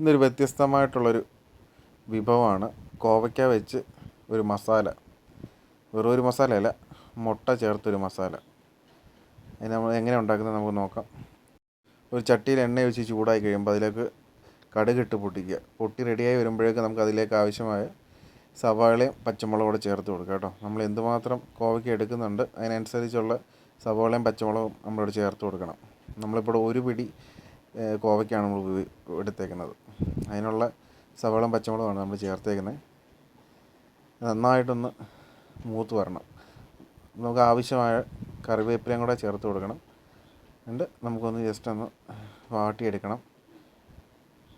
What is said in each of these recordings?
ഇന്നൊരു വ്യത്യസ്തമായിട്ടുള്ളൊരു വിഭവമാണ്. കോവയ്ക്ക വെച്ച് ഒരു മസാല വെറും ഒരു മസാലയല്ല മുട്ട ചേർത്തൊരു മസാല. അതിന് നമ്മൾ എങ്ങനെ ഉണ്ടാക്കുന്നത് നമുക്ക് നോക്കാം. ഒരു ചട്ടിയിൽ എണ്ണ ഒഴിച്ച് ചൂടായി കഴിയുമ്പോൾ അതിലേക്ക് കടുകിട്ട് പൊട്ടിക്കുക. പൊട്ടി റെഡിയായി വരുമ്പോഴേക്ക് നമുക്ക് അതിലേക്ക് ആവശ്യമായ സവാളയും പച്ചമുളകും കൂടെ ചേർത്ത് കൊടുക്കുക കേട്ടോ. നമ്മൾ എന്തുമാത്രം കോവയ്ക്ക എടുക്കുന്നുണ്ട് അതിനനുസരിച്ചുള്ള സവാളയും പച്ചമുളകും നമ്മളോട് ചേർത്ത് കൊടുക്കണം. നമ്മളിപ്പോൾ ഒരു പിടി കോവയ്ക്കാണ് നമ്മൾ എടുത്തേക്കുന്നത്. അതിനുള്ള സവാളയും പച്ചമുളകുമാണ് നമ്മൾ ചേർത്തേക്കുന്നത് നന്നായിട്ടൊന്ന് മൂത്ത് വരണം. നമുക്ക് ആവശ്യമായ കറിവേപ്പിലയും കൂടെ ചേർത്ത് കൊടുക്കണം. എന്നിട്ട് നമുക്കൊന്ന് ജസ്റ്റ് ഒന്ന് വാട്ടിയെടുക്കണം.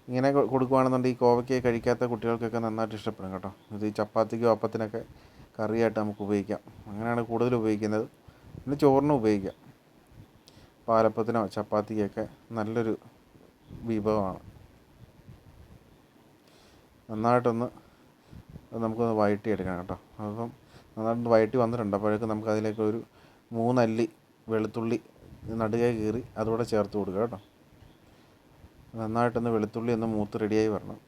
ഇങ്ങനെ കൊടുക്കുകയാണെന്നുണ്ടെങ്കിൽ ഈ കോവയ്ക്ക കഴിക്കാത്ത കുട്ടികൾക്കൊക്കെ നന്നായിട്ട് ഇഷ്ടപ്പെടും കേട്ടോ. ഇത് ഈ ചപ്പാത്തിക്കോ അപ്പത്തിനൊക്കെ കറിയായിട്ട് നമുക്ക് ഉപയോഗിക്കാം. അങ്ങനെയാണ് കൂടുതൽ ഉപയോഗിക്കുന്നത്. പിന്നെ ചോറിനും ഉപയോഗിക്കാം. പാലപ്പത്തിനോ ചപ്പാത്തിക്കൊക്കെ നല്ലൊരു വിഭവമാണ്. നന്നായിട്ടൊന്ന് നമുക്കൊന്ന് വഴറ്റിയെടുക്കണം കേട്ടോ. അപ്പം നന്നായിട്ട് വഴറ്റി വന്നിട്ടുണ്ട്. അപ്പോഴേക്കും നമുക്ക് അതിലേക്ക് ഒരു മൂന്നല്ലി വെളുത്തുള്ളി നടുകെ കീറി അതുകൂടെ ചേർത്ത് കൊടുക്കുക കേട്ടോ. നന്നായിട്ടൊന്ന് വെളുത്തുള്ളി ഒന്ന് മൂത്ത് റെഡിയായി വരണം.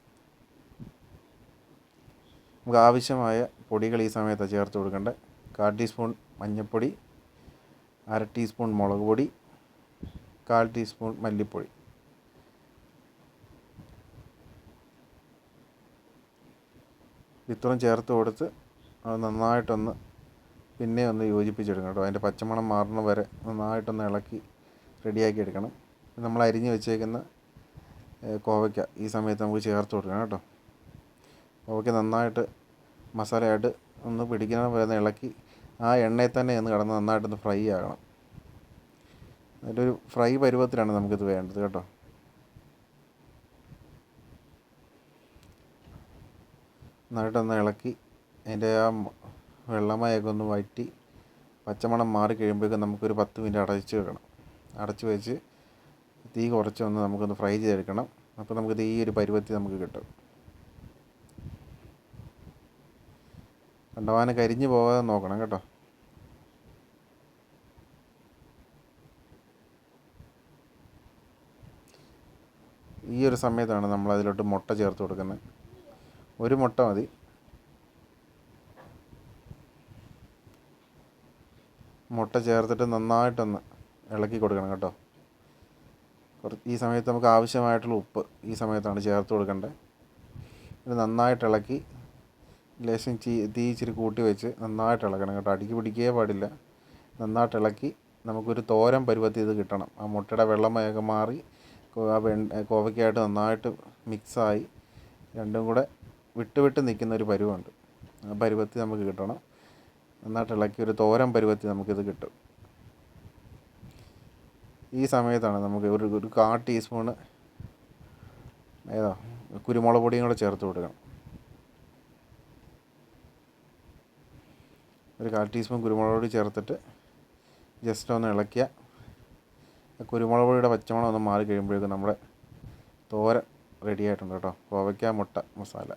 നമുക്ക് ആവശ്യമായ പൊടികൾ ഈ സമയത്താണ് ചേർത്ത് കൊടുക്കേണ്ടത്. കാൽ ടീസ്പൂൺ മഞ്ഞൾപ്പൊടി അര ടീസ്പൂൺ മുളക് പൊടി കാൽ ടീസ്പൂൺ മല്ലിപ്പൊടി. ഇത്രയും ചേർത്ത് കൊടുത്ത് അത് നന്നായിട്ടൊന്ന് പിന്നെ ഒന്ന് യോജിപ്പിച്ചെടുക്കണം കേട്ടോ. അതിന്റെ പച്ചമണം മാറുന്ന വരെ നന്നായിട്ടൊന്ന് ഇളക്കി റെഡിയാക്കി എടുക്കണം. നമ്മൾ അരിഞ്ഞ് വെച്ചേക്കുന്ന കോവയ്ക്ക ഈ സമയത്ത് നമുക്ക് ചേർത്ത് കൊടുക്കണം കേട്ടോ. കോവയ്ക്ക നന്നായിട്ട് മസാലയായിട്ട് ഒന്ന് പിടിക്കുന്ന വരെ ഇളക്കി ആ എണ്ണയിൽ തന്നെ ഒന്ന് കിടന്ന് നന്നായിട്ടൊന്ന് ഫ്രൈ ആകണം. അതിന്റെ ഒരു ഫ്രൈ പരുവത്തിലാണ് നമുക്കിത് വേണ്ടത് കേട്ടോ. നന്നായിട്ടൊന്ന് ഇളക്കി അതിന്റെ ആ വെള്ളമയൊക്കെ ഒന്ന് വറ്റി പച്ചമണം മാറി കഴിയുമ്പോഴേക്കും നമുക്കൊരു പത്ത് മിനിറ്റ് അടച്ച് വെക്കണം. അടച്ച് വെച്ച് തീ കുറച്ചൊന്ന് നമുക്കൊന്ന് ഫ്രൈ ചെയ്തെടുക്കണം. അപ്പോൾ നമുക്കിത് ഈ ഒരു പരുവത്തിൽ നമുക്ക് കിട്ടും. കണ്ടവാനം കരിഞ്ഞു പോകാതെ നോക്കണം കേട്ടോ. ഈ ഒരു സമയത്താണ് നമ്മൾ അതിലോട്ട് മുട്ട ചേർത്ത് കൊടുക്കുന്നത്. ഒരു മുട്ട മതി. മുട്ട ചേർത്തിട്ട് നന്നായിട്ടൊന്ന് ഇളക്കി കൊടുക്കണം കേട്ടോ. കുറച്ച് ഈ സമയത്ത് നമുക്ക് ആവശ്യമായിട്ടുള്ള ഉപ്പ് ഈ സമയത്താണ് ചേർത്ത് കൊടുക്കേണ്ടത് ഇത് നന്നായിട്ട് ഇളക്കി ലേശം ചീ തീ ഇച്ചിരി കൂട്ടി വെച്ച് നന്നായിട്ട് ഇളക്കണം കേട്ടോ. അടിക്ക് പിടിക്കേ പാടില്ല. നന്നായിട്ട് ഇളക്കി നമുക്കൊരു തോരൻ പരുവത്തിൽ ഇത് കിട്ടണം. ആ മുട്ടയുടെ വെള്ളമയൊക്കെ മാറി ആ കോവയ്ക്കായിട്ട് നന്നായിട്ട് മിക്സായി രണ്ടും കൂടെ വിട്ട് വിട്ട് നിൽക്കുന്ന ഒരു പരുവമുണ്ട്. ആ പരുവത്തിൽ നമുക്ക് കിട്ടണം. നന്നായിട്ട് ഇളക്കി ഒരു തോരൻ പരുവത്തിൽ നമുക്കിത് കിട്ടും. ഈ സമയത്താണ് നമുക്ക് ഒരു ഒരു കാ ടീസ്പൂണ് ഏതാ കുരുമുളക് പൊടിയും കൂടെ ചേർത്ത് കൊടുക്കണം. ഒരു കാൽ ടീസ്പൂൺ കുരുമുളക് പൊടി ചേർത്തിട്ട് ജസ്റ്റ് ഒന്ന് ഇളക്കിയ ആ കുരുമുളക് പൊടിയുടെ പച്ചമണം ഒന്ന് മാറി കഴിയുമ്പോഴേക്കും നമ്മുടെ തോര റെഡി ആയിട്ടുണ്ട് കേട്ടോ. കോവയ്ക്ക മുട്ട മസാല.